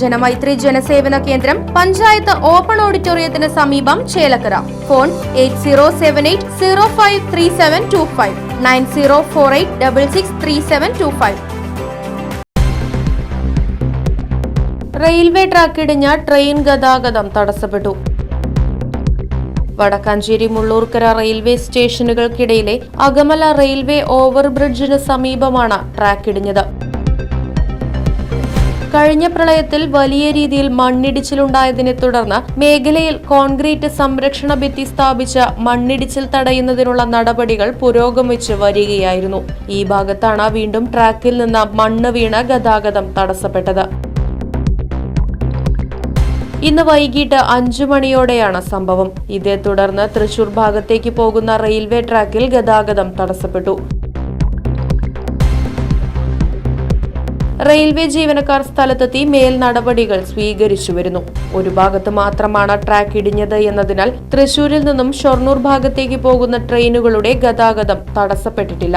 ജനമൈത്രി ജനസേവന കേന്ദ്രം പഞ്ചായത്ത് ഓപ്പൺ ഓഡിറ്റോറിയത്തിന് സമീപം Chelakkara. Phone eight zero seven eight zero five three seven two five nine zero four eight double six three seven two five. Railway train ഗതാഗതം തടസ്സപ്പെട്ടു. Vadakkanchery Mullurkara railway സ്റ്റേഷനുകൾക്കിടയിലെ Akamala railway ഓവർബ്രിഡ്ജിന് സമീപമാണ് track ഇടിഞ്ഞത്. കഴിഞ്ഞ പ്രളയത്തിൽ വലിയ രീതിയിൽ മണ്ണിടിച്ചിലുണ്ടായതിനെ തുടർന്ന് മേഖലയിൽ കോൺക്രീറ്റ് സംരക്ഷണ ഭിത്തി സ്ഥാപിച്ച മണ്ണിടിച്ചിൽ തടയുന്നതിനുള്ള നടപടികൾ പുരോഗമിച്ച് വരികയായിരുന്നു. ഈ ഭാഗത്താണ് വീണ്ടും ട്രാക്കിൽ നിന്ന് മണ്ണ് വീണ് ഗതാഗതം തടസ്സപ്പെട്ടത്. ഇന്ന് വൈകിട്ട് അഞ്ചു മണിയോടെയാണ് സംഭവം. ഇതേ തുടർന്ന് തൃശൂർ ഭാഗത്തേക്ക് പോകുന്ന റെയിൽവേ ട്രാക്കിൽ ഗതാഗതം തടസ്സപ്പെട്ടു. റെയിൽവേ ജീവനക്കാർ സ്ഥലത്തെത്തി മേൽ നടപടികൾ സ്വീകരിച്ചു വരുന്നു. ഒരു ഭാഗത്ത് മാത്രമാണ് ട്രാക്ക് ഇടിഞ്ഞത് എന്നതിനാൽ തൃശൂരിൽ നിന്നും ഷൊർണൂർ ഭാഗത്തേക്ക് പോകുന്ന ട്രെയിനുകളുടെ ഗതാഗതം തടസ്സപ്പെട്ടിട്ടില്ല.